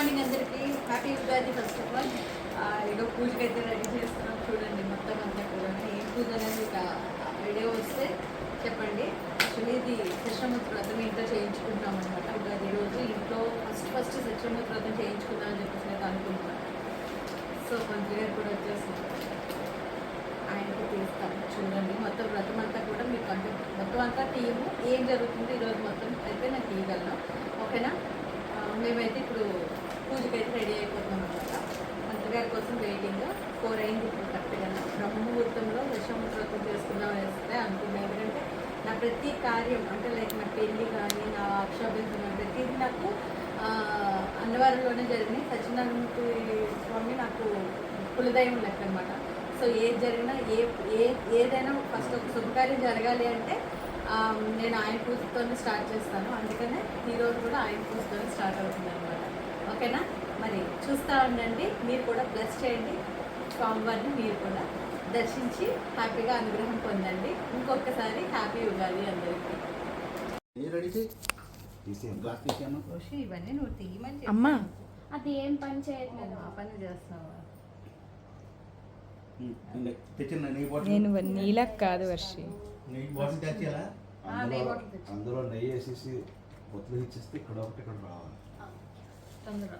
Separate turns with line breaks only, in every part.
Morning అందరికీ happy Ugadi first of all ఏదో పూజకి అయితే రెడీ చేస్తున్నాం చూడండి మొత్తం అంతా కూడా ఏం పూజ అనేది ఇక వీడియో వస్తే చెప్పండి. యాక్చువల్లీ ఇది శిక్షమూర్తి వ్రతం ఇంట్లో చేయించుకుంటాం అనమాట ఉగాది రోజు ఇంట్లో ఫస్ట్ ఫస్ట్ శిక్షమూర్తి వ్రతం చేయించుకుందాం అని చెప్పేసి నేను అనుకుంటున్నాను. సో మంచిగా కూడా వచ్చేసి ఆయనకి తీస్తాను చూడండి. మొత్తం వ్రతం అంతా కూడా మీకు అంటే మొత్తం అంతా తీయము ఏం జరుగుతుంది ఈరోజు మొత్తం అయితే నాకు తీయగలను. ఓకేనా? మేమైతే ఇప్పుడు పూజకి అయితే రెడీ అయిపోతున్నాం అనమాట అంతగారి కోసం వెయిటింగ్ ఫోర్ అయింది ఇప్పుడు కరెక్ట్గా బ్రహ్మముహూర్తంలో దశముహూర్తం చేసుకుందాం అనేస్తే అనుకున్నాను ఎందుకంటే నా ప్రతి కార్యం అంటే లైక్ నా పెళ్ళి కానీ నా అక్షాభ్యంతరం కానీ ప్రతిదీ నాకు అన్నవరంలోనే జరిగినాయి. సత్యనారాయణమూర్తి స్వామి నాకు కులదైవం లెక్క అనమాట సో ఏది జరిగినా ఏ ఏ ఏదైనా ఫస్ట్ ఒక శుభకార్యం జరగాలి అంటే నేను ఆయన పూజతోనే స్టార్ట్ చేస్తాను. అందుకనే ఈరోజు కూడా ఆయన పూజతోనే స్టార్ట్ అవుతుంది ఓకేనా? మరి చూస్తూ ఉండండి మీరు కూడా బ్లెస్ చేయండి. స్వామివారిని మీరు కూడా దర్శించి హ్యాపీగా అనుగ్రహం పొందండి. ఇంకొకసారి హ్యాపీ ఉగాది అందరికీ. ఇవన్నీ నువ్వు తీయమని
అమ్మా.
అది ఏం పని చేయట్లేదు
ఆ పని చేస్తావా
నేను నీలకు కాదు వర్షి.
అందులో నెయ్యి వేసేసి బొత్తులు ఇచ్చేస్తే ఇక్కడ ఒకటి ఇక్కడ రావాలి.
తొందర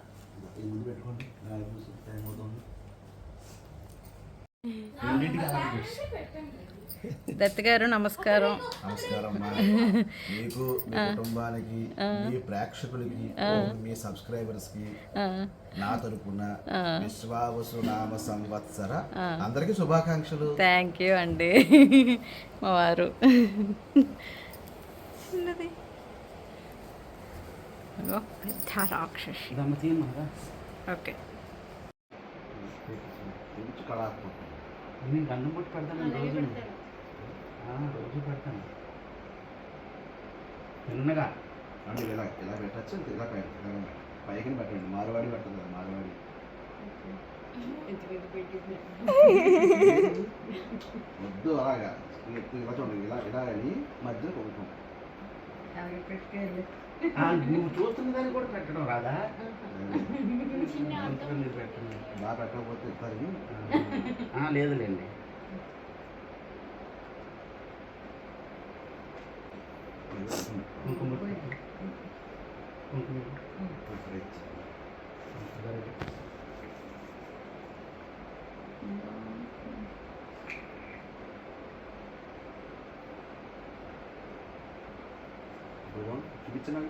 ఈ ముందు పెట్టుకోండి నా చూసి టైం అవుతుంది. రెండింటికి ఆపేసి.
దత్ గారు నమస్కారం.
నమస్కారం మీకు మీ కుటుంబానికి మీ ప్రేక్షకులకి మీ
సబ్స్క్రైబర్స్కి
నా తరపున విశ్వావసు నామ సంవత్సర అందరికీ శుభాకాంక్షలు.
థ్యాంక్ యూ అండి. మా వారు. పెద్ద రాక్షసి ఓకే.
నేను గన్నం పుట్టి పెడతాను రోజు ఆ, రోజు పెడతాను చిన్నగా
అంటే ఇలా ఇలా పెట్టచ్చు ఇలా పై ఇలా పైకి పెట్టండి మార్వాడి పెట్టదు కదా మార్వాడి వద్దు అలాగా ఇలా చూడండి ఇలా ఇలా అని మధ్యలో కొడుకు
ఆ, నువ్వు చూస్తున్న దాన్ని కూడా పెట్టడం రాదా?
బాగా పెట్టకపోతే ఇస్తారని
ఆ, లేదులేండి. కుంకుమ. కుంకుమ
చూపించినాక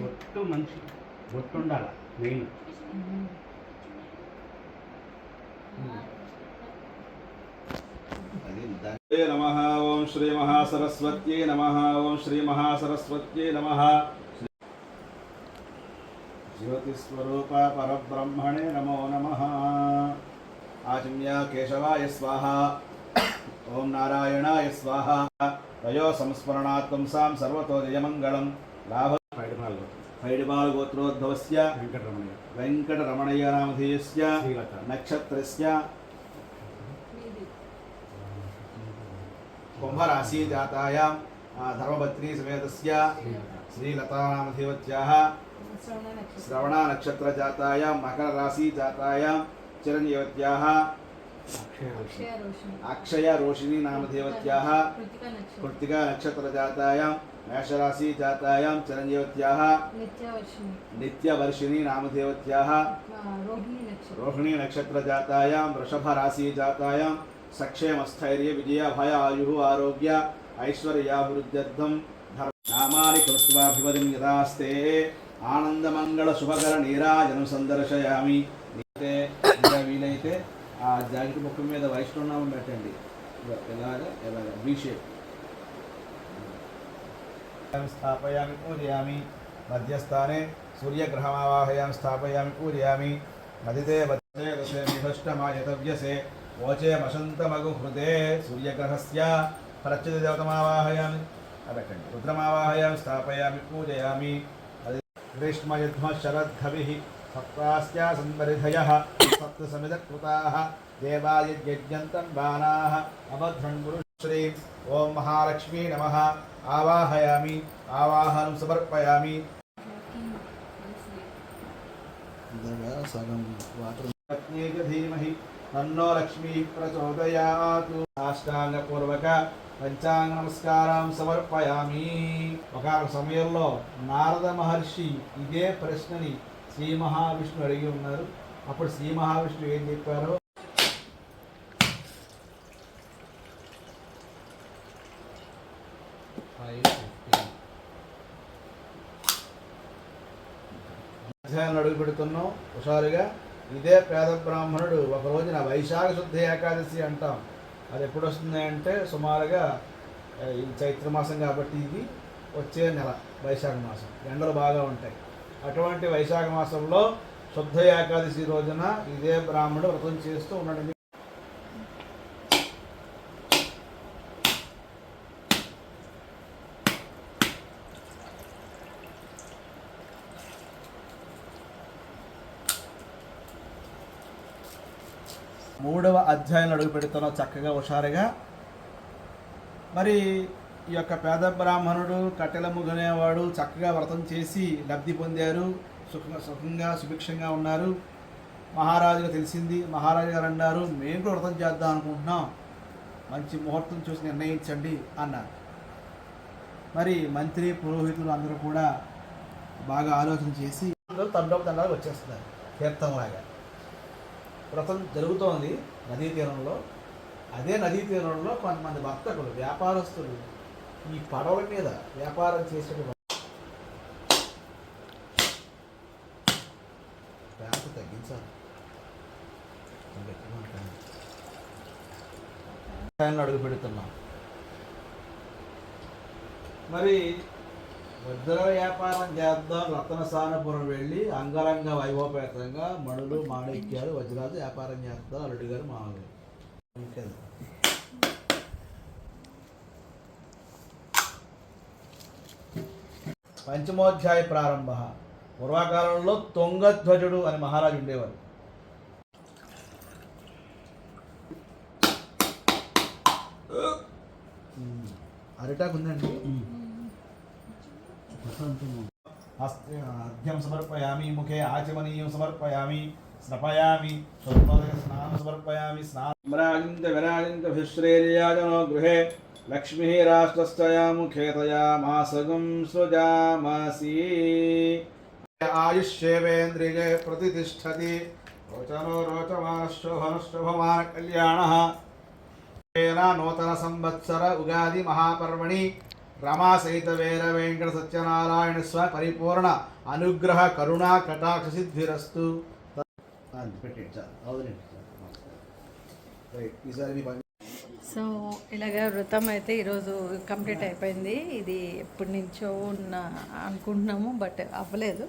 బొట్టు మనిషి బొట్టు ఉండాలి మెయిన్.
నమ ఓం శ్రీ మహాసరస్వత్యై నమ ఓం శ్రీ మహాసరస్వత్యై నమ. జ్యోతిస్వరూప పరబ్రహ్మణే నమో నమ. ఆచమ్య కేశవాయ స్వాహ. ఓం నారాయణాయ స్వాహ. తయో సంస్మరణాత్ పుంసాం సర్వతో జయమంగళం. లాభ
పైడిపాలు
హైడిబాల్ గోత్రోద్భవస్య
వెంకటరమణయ్య.
వెంకటరమణయ్య నామధేయస్య
శ్రీలత.
నక్షత్రస్య. కుంభరాశి జాతాయాం ధర్మపత్ని సమేతస్య శ్రీలతానామధివత్యాः
శ్రవణ నక్షత్రం
శ్రవణ अक्षय रोशिनी नाम देवत्याः नक्षत्र नक्षत्रजातायां
मेषराशि
जातायां चरञ्जीवत्याः
नित्यवर्षिणी नामदेवत्याः रोहिणी
नक्षत्र नक्षत्रजातायां
वृषभराशि जातायां विजय भय आयुः आरोग्य
ऐश्वर्याभिवृद्ध्यर्थं
नामानि कृत्वाभिपदिं
यदास्ते। आनन्दमङ्गलशुभकरनीराजनं सन्दर्शयामि
రోహిణి నక్షత్ర జాతాయాం వృషభ రాశి జాతాయాం సక్షేమస్థైర్య విజయ భయ ఆయు ఆరోగ్య ఐశ్వర్యాభివృద్ధ్యర్థం ధర్మ నామాని కృత్వాభివదిం యదాస్తే ఆనందమంగళ శుభకర నీరాజనం సందర్శయామి అయితే ఇంకా వీలైతే ఆ జాకెట్ ముఖం మీద వైష్ణవం పెట్టండి ఇగో ఎలాగ ఎలాగ బీ షేప్ స్థాపయామి పూజయామి మధ్యస్థానే సూర్యగ్రహమావాహయామి స్థాపయామి పూజయామి మదితే వదే రసే నిభష్టమాయతవ్యసే ఓచే మశంతమగు హృదే సూర్యగ్రహస్య ప్రత్యుత దేవతమావాహయామి అడగండి రుద్రమావాహయామి స్థాపయామి పూజయామి శ్రీ ఓం మహాలక్ష్మీ నమః ఆవాహయామి ఆవాహనం సమర్పయామి సగం వాటర్ పత్నీక ధీమహి తన్నో లక్ష్మీ ప్రచోదయాతు సాష్టాంగపూర్వక పంచాంగ నమస్కారం సమర్పయామి ఒక సమయంలో నారద మహర్షి ఇదే ప్రశ్నని శ్రీ మహావిష్ణు అడిగి ఉన్నారు. అప్పుడు శ్రీ మహావిష్ణువు ఏం చెప్పారో? మధ్యాహ్నం అడుగు పెడుతున్నాం హుషారుగా ఇదే పేద బ్రాహ్మణుడు ఒక రోజున వైశాఖ శుద్ధ ఏకాదశి అంటాం. అది ఎప్పుడు వస్తుంది అంటే సుమారుగా ఈ చైత్ర మాసం కాబట్టి ఇది వచ్చే నెల వైశాఖ మాసం. ఎండలు బాగా ఉంటాయి. అటువంటి వైశాఖ మాసంలో శుద్ధ ఏకాదశి రోజున ఇదే బ్రాహ్మణుడు వ్రతం చేస్తూ ఉన్నాడు మూడవ అధ్యాయంలో అడుగు పెడుతున్నాం చక్కగా హుషారుగా మరి ఈ యొక్క పేద బ్రాహ్మణుడు కట్టెల ముగనేవాడు చక్కగా వ్రతం చేసి లబ్ధి పొందారు. సుఖ సుఖంగా సుభిక్షంగా ఉన్నారు. మహారాజుగా తెలిసింది మహారాజు గారు అన్నారు మేము కూడా వ్రతం చేద్దాం అనుకుంటున్నాం. మంచి ముహూర్తం చూసి నిర్ణయించండి అన్నారు. మరి మంత్రి పురోహితులు అందరూ కూడా బాగా ఆలోచన చేసి అందరూ తండ్రి తండాలు వచ్చేస్తున్నారు తీర్థంలాగా వ్రతం జరుగుతోంది నదీ తీరంలో. అదే నదీ తీరంలో కొంతమంది వర్తకులు వ్యాపారస్తులు ఈ పడవల మీద వ్యాపారం చేసే బ్యాంకు తగ్గించాలి. టైంలో అడుగు పెడుతున్నాం. మరి వజ్ర వ్యాపారం చేద్దాం. రత్నసానపురం వెళ్ళి అంగరంగ వైభవపేతంగా మణులు మాణిక్యాలు వజ్రాలు వ్యాపారం చేద్దాం. అల్లుడి గారు మామగారు పంచమోధ్యాయ ప్రారంభ పూర్వకాలంలో తొంగధ్వజుడు అని మహారాజు ఉండేవారు. ఉమ్, అరిటాకు ఉందండి హస్త అర్ఘ్యం సమర్పయామి ముఖే ఆచమనీయం సమర్పయామి స్నపయామి స్నానం సమర్పయామి స్నానంత విరాజింత భిశ్రేర్యాజనో గృహే లక్ష్మీ రాష్ట్రస్తయా ముఖేతయా మాసగం సృజామసి ఆయుష్యేవేంద్రియే ప్రతిష్టతి. రోచనో రోచమాన శోభన శోభమాన కళ్యాణ నూతన సంవత్సర ఉగాది మహాపర్వణి. రమా సహిత వీర వెంకట సత్యనారాయణ స్వామి పరిపూర్ణ అనుగ్రహ కరుణా కటాక్ష సిద్ధిరస్తు. పెట్టండి సార్ అవునండి రైట్ ఈసారి మీ పని
సో ఇలాగ వ్రతం అయితే ఈరోజు కంప్లీట్ అయిపోయింది. ఇది ఎప్పటి నుంచో ఉన్న అనుకుంటున్నాము బట్ అవ్వలేదు.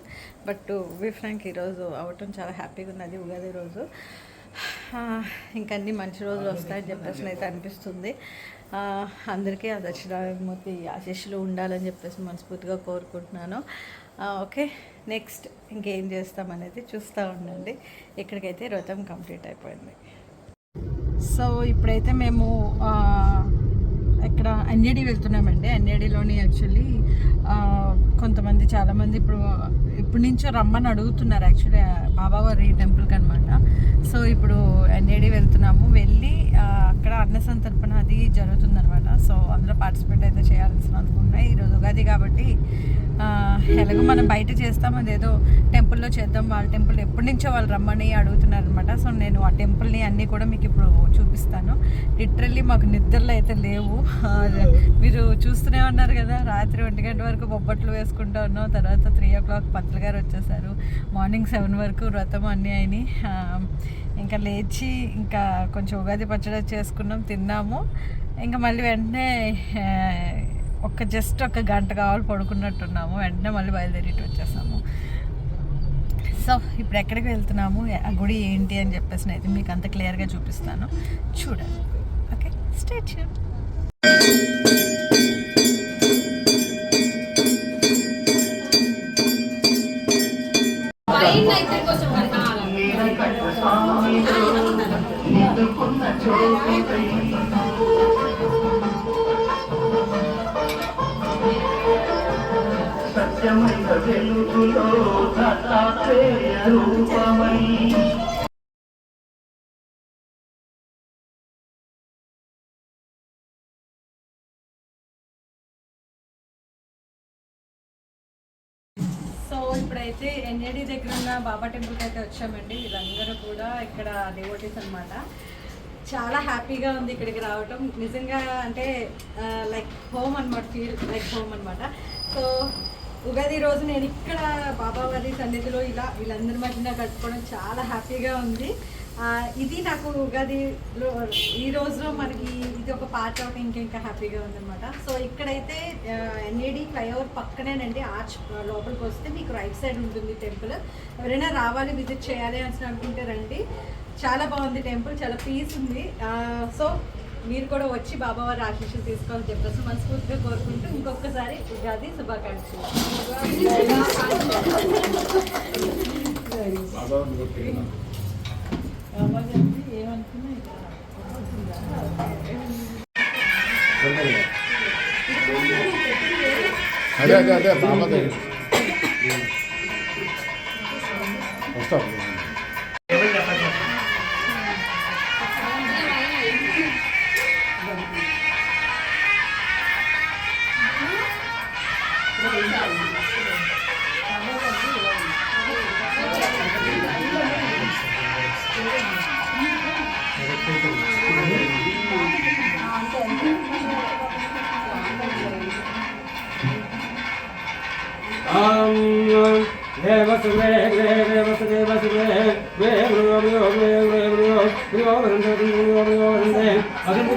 బట్ వి ఫ్రాంక్ ఈరోజు అవ్వటం చాలా హ్యాపీగా ఉన్నది ఉగాది రోజు. ఇంకన్నీ ఇంకా అన్ని మంచి రోజులు వస్తాయని చెప్పేసి అయితే అనిపిస్తుంది. అందరికీ ఆ దక్షిణామూర్తి ఆశీస్సులు ఉండాలని చెప్పేసి మనస్ఫూర్తిగా కోరుకుంటున్నాను. ఓకే నెక్స్ట్ ఇంకేం చేస్తామనేది చూస్తూ ఉండండి. ఇక్కడికైతే వ్రతం కంప్లీట్ అయిపోయింది. సో ఇప్పుడైతే మేము ఇక్కడ ఎన్ఏడి వెళ్తున్నామండి. ఎన్ఏడిలోని యాక్చువల్లీ కొంతమంది చాలామంది ఇప్పుడు ఇప్పటి నుంచో రమ్మని అడుగుతున్నారు. యాక్చువల్లీ బాబావారి టెంపుల్కి అనమాట సో ఇప్పుడు ఎన్ఏడి వెళ్తున్నాము. వెళ్ళి అక్కడ అన్న సంతర్పణ అది జరుగుతుందనమాట సో అందులో పార్టిసిపేట్ అయితే చేయాల్సిన అనుకుంటున్నాయి ఈరోజు ఉగాది కాబట్టి ఎలాగో మనం బయట చేస్తాం. అదేదో టెంపుల్లో చేద్దాం. వాళ్ళ టెంపుల్ ఎప్పటి నుంచో వాళ్ళు రమ్మని అడుగుతున్నారు అనమాట సో నేను ఆ టెంపుల్ని అన్నీ కూడా మీకు ఇప్పుడు చూపిస్తాను. లిటరల్లీ మాకు నిద్రలు అయితే లేవు. మీరు చూస్తూనే ఉన్నారు కదా రాత్రి ఒంటి గంట వరకు బొబ్బట్లు వేసుకుంటూ ఉన్నాం. తర్వాత త్రీ ఓ క్లాక్ పంతులు గారు వచ్చేసారు. మార్నింగ్ సెవెన్ వరకు వ్రతం అన్నీ అయినాయి ఇంకా లేచి ఇంకా కొంచెం ఉగాది పచ్చడి చేసుకున్నాం తిన్నాము. ఇంకా మళ్ళీ వెంటనే ఒక జస్ట్ ఒక గంట కావాలి పడుకున్నట్టున్నాము. వెంటనే మళ్ళీ బయలుదేరి వచ్చేసాము. సో ఇప్పుడు ఎక్కడికి వెళ్తున్నాము? ఆ గుడి ఏంటి అని చెప్పేసి అయితే మీకు అంత క్లియర్గా చూపిస్తాను. చూడండి. ఓకే స్టేట్
సో
ఇప్పుడైతే ఎన్ఏడి దగ్గర ఉన్న బాబా టెంపుల్కి అయితే వచ్చామండి. వీళ్ళందరూ కూడా ఇక్కడ దేవోటీస్ అనమాట చాలా హ్యాపీగా ఉంది ఇక్కడికి రావటం. నిజంగా అంటే లైక్ హోమ్ అనమాట ఫీల్ లైక్ హోమ్ అనమాట సో ఉగాది రోజు నేను ఇక్కడ బాబావారి సన్నిధిలో ఇలా వీళ్ళందరి మధ్యన కట్టుకోవడం చాలా హ్యాపీగా ఉంది. ఇది నాకు ఉగాదిలో ఈ రోజులో మనకి ఇది ఒక పార్ట్ ఆఫ్ ఇంకా ఇంకా హ్యాపీగా ఉందన్నమాట. సో ఇక్కడైతే ఎన్ఏడి ఫ్లైఓవర్ పక్కనేనండి ఆర్చ్ లోపలికి వస్తే మీకు రైట్ సైడ్ ఉంటుంది టెంపుల్. ఎవరైనా రావాలి విజిట్ చేయాలి అని అనుకుంటే రండి. చాలా బాగుంది టెంపుల్ చాలా పీస్ ఉంది. సో మీరు కూడా వచ్చి బాబావారి ఆశీస్సులు తీసుకోవాలని చెప్పేసి మనస్ఫూర్తిగా కోరుకుంటూ ఇంకొకసారి ఉగాది శుభాకాంక్షలు.
అదే అదే అదే బాబాదే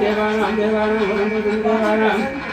దేవానాం
దేవానాం దేవానాం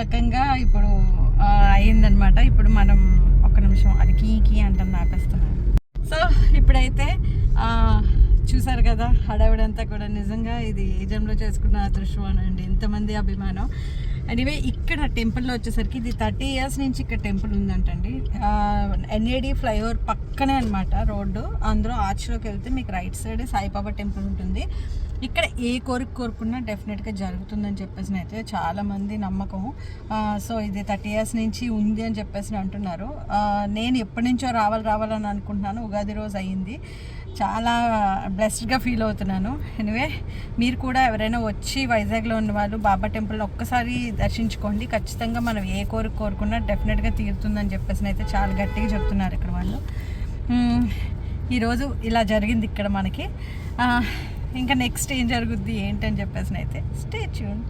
రకంగా ఇప్పుడు అయిందనమాట ఇప్పుడు మనం ఒక్క నిమిషం అది కీ కీ అంటుంది ఆపేస్తున్నాను సో ఇప్పుడైతే చూసారు కదా హడావిడంతా కూడా నిజంగా ఇది ఏజంలో చేసుకున్న అదృష్టం అనండి. ఎంతమంది అభిమానం. ఎనీవే ఇక్కడ టెంపుల్లో వచ్చేసరికి ఇది థర్టీ ఇయర్స్ నుంచి ఇక్కడ టెంపుల్ ఉందంటండి. ఎన్ఏడి ఫ్లైఓవర్ పక్కనే అనమాట రోడ్డు. అందులో ఆర్చ్లోకి వెళ్తే మీకు రైట్ సైడ్ సాయిబాబా టెంపుల్ ఉంటుంది. ఇక్కడ ఏ కోరిక కోరుకున్నా డెఫినెట్గా జరుగుతుందని చెప్పేసి అయితే చాలామంది నమ్మకం సో ఇది థర్టీ ఇయర్స్ నుంచి ఉంది అని చెప్పేసి అంటున్నారు. నేను ఎప్పటి నుంచో రావాలి రావాలని అనుకుంటున్నాను. ఉగాది రోజు అయ్యింది. చాలా బ్లెస్డ్గా ఫీల్ అవుతున్నాను. ఎనివే మీరు కూడా ఎవరైనా వచ్చి వైజాగ్లో ఉన్న వాళ్ళు బాబా టెంపుల్ ఒక్కసారి దర్శించుకోండి. ఖచ్చితంగా మనం ఏ కోరిక కోరుకున్నా డెఫినెట్గా తీరుతుందని చెప్పేసి అయితే చాలా గట్టిగా చెప్తున్నారు ఇక్కడ వాళ్ళు. ఈరోజు ఇలా జరిగింది ఇక్కడ మనకి. ఇంకా నెక్స్ట్ ఏం జరుగుద్ది ఏంటని చెప్పేసి అయితే స్టే ట్యూన్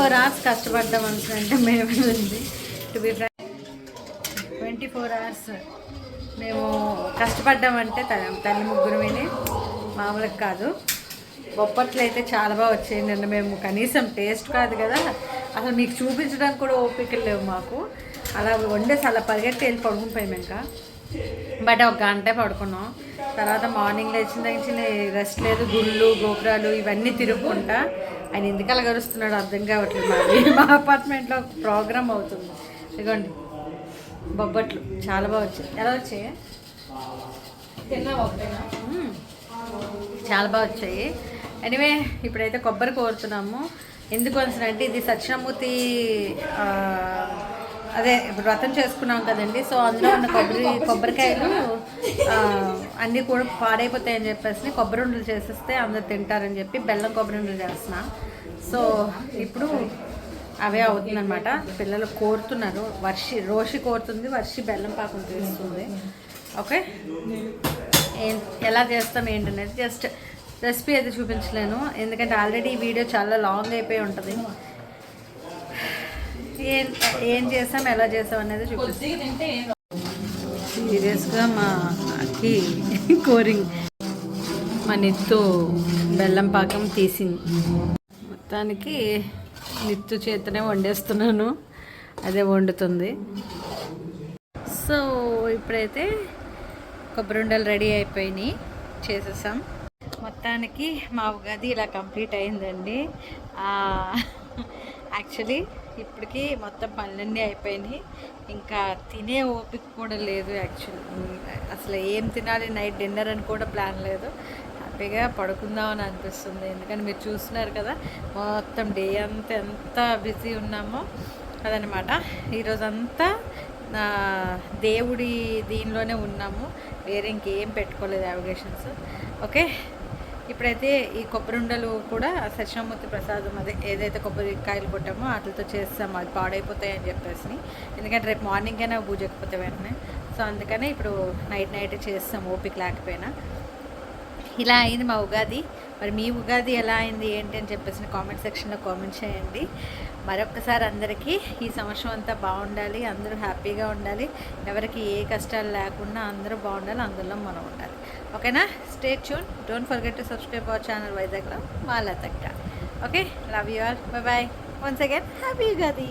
ఫోర్ అవర్స్ కష్టపడ్డాం అనుకుంటే మేము ఉంది to be twenty four hours మేము కష్టపడ్డామంటే త- తల్లి ముగ్గురు విని మామూలుగా కాదు. బొప్పట్లు అయితే చాలా బాగా వచ్చాయి. నిన్న మేము కనీసం టేస్ట్ కాదు కదా. అసలు మీకు చూపించడానికి కూడా ఓపిక లేవు మాకు. అలా వండేసి అలా పరిగెట్టి వెళ్ళి పడుకునిపోయాం ఇంకా. బట్ ఒక గంట పడుకున్నాం. తర్వాత మార్నింగ్ లేచిన దగ్గర రెస్ట్ లేదు. గుళ్ళు గోపురాలు ఇవన్నీ తిరుగుకుంటా ఆయన ఎందుకు అలా గడుస్తున్నాడు అర్థం కావట్లేదు మాది మా అపార్ట్మెంట్లో ప్రోగ్రామ్ అవుతుంది. ఇదిగోండి. బొబ్బట్లు. చాలా బాగా వచ్చాయి. ఎలా వచ్చాయి. చాలా బాగా వచ్చాయి. ఎనివే ఇప్పుడైతే కొబ్బరి కోరుతున్నాము. ఎందుకు అంటే ఇది సత్యమూర్తి అదే ఇప్పుడు వ్రతం చేసుకున్నాం కదండి. సో అందులో ఉన్న కొబ్బరి కొబ్బరికాయలు అన్నీ కూడా పాడైపోతాయని చెప్పేసి కొబ్బరి ఉండలు చేసేస్తే అందరు తింటారని చెప్పి బెల్లం కొబ్బరి ఉండలు చేస్తున్నా. సో ఇప్పుడు అవే అవుతుందన్నమాట. పిల్లలు కోరుతున్నారు. వర్షి రోషి కోరుతుంది వర్షి బెల్లం పాకం చేస్తుంది. ఓకే? ఎలా చేస్తాం ఏంటనేది జస్ట్ రెసిపీ అయితే చూపించలేను. ఎందుకంటే ఆల్రెడీ ఈ వీడియో చాలా లాంగ్ అయిపోయి ఉంటుంది. ఏం ఏం చేస్తాం ఎలా చేస్తాం అనేది చూపిస్తాం. సీరియస్గా మా అక్కి కోరింగ్ మా నిత్తు బెల్లం పాకం తీసింది. మొత్తానికి నిత్తు చేతనే వండేస్తున్నాను అదే వండుతుంది. సో ఇప్పుడైతే కొబ్బరి ఉండలు రెడీ అయిపోయినాయి చేసేసాం. మొత్తానికి మా ఉగాది ఇలా కంప్లీట్ అయిందండి. యాక్చువల్లీ ఇప్పటికి మొత్తం పనులన్నీ అయిపోయినాయి. ఇంకా తినే ఓపిక కూడా లేదు యాక్చువల్లీ. అసలు ఏం తినాలి నైట్ డిన్నర్ అని కూడా ప్లాన్ లేదు. హ్యాపీగా పడుకుందామని అనిపిస్తుంది. ఎందుకంటే మీరు చూస్తున్నారు కదా మొత్తం డే అంతా ఎంత బిజీ ఉన్నామో అదనమాట. ఈరోజంతా నా దేవుడి దీనిలోనే ఉన్నాము. వేరే ఇంకేం పెట్టుకోలేదు యావిగేషన్స్. ఓకే? ఇప్పుడైతే ఈ కొబ్బరి ఉండలు కూడా సత్యమూర్తి ప్రసాదం అదే ఏదైతే కొబ్బరికాయలు కొట్టామో వాటితో చేస్తాము అది పాడైపోతాయి అని చెప్పేసి. ఎందుకంటే రేపు మార్నింగ్ అయినా పూజ ఎక్కిపోతే వెంటనే. సో అందుకనే ఇప్పుడు నైట్ నైట్ చేస్తాం ఓపిక లేకపోయినా. ఇలా అయింది మా ఉగాది. మరి మీ ఉగాది ఎలా అయింది ఏంటి అని చెప్పేసి కామెంట్ సెక్షన్లో కామెంట్ చేయండి. మరొకసారి అందరికీ ఈ సంవత్సరం అంతా బాగుండాలి అందరూ హ్యాపీగా ఉండాలి. ఎవరికి ఏ కష్టాలు లేకుండా అందరూ బాగుండాలి అందులో మనం ఉండాలి. ఓకేనా? Stay tune don't forget to subscribe our channel వైజాగ్లో మా లతక్క okay love you all bye bye once again happy గది